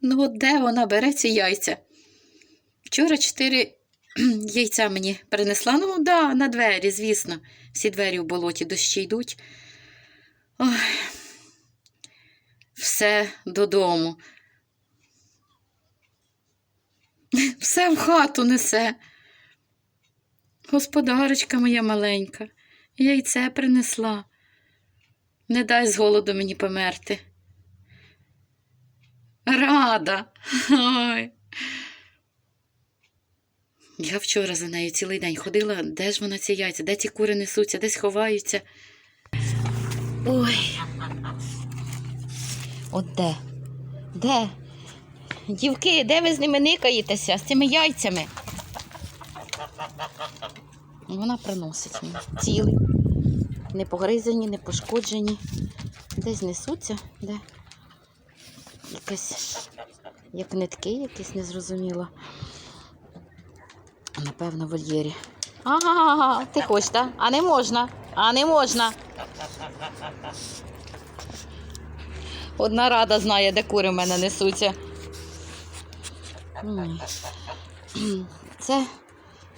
Ну, от де вона бере ці яйця? Вчора чотири яйця мені принесла. Ну, да, на двері, звісно. Всі двері в болоті дощі йдуть. Ой. Все додому. Все в хату несе. Господарочка моя маленька, яйце принесла. Не дай з голоду мені померти. Рада. Ой. Я вчора за нею цілий день ходила, де ж вона ці яйця, де ці кури несуться, десь ховаються. Ой. От де? Де? Дівки, де ви з ними никаєтеся, з цими яйцями? Вона приносить мені цілі. Не погризані, не пошкоджені. Десь несуться, де? Якась, як нитки, якісь незрозуміло. Напевно, в вольєрі. Ага, ти хочеш, так? А не можна. А не можна. Одна рада знає, де кури в мене несуться. Це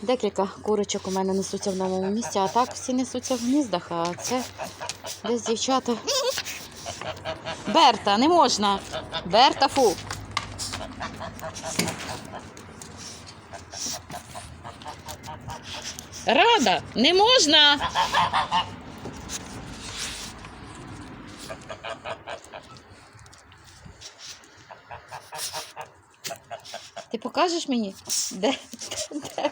декілька курочок у мене несуться в новому місці, а так всі несуться в гніздах, а це десь дівчата. Берта, не можна. Берта, фу. Рада, не можна. Ти покажеш мені? Де? Де?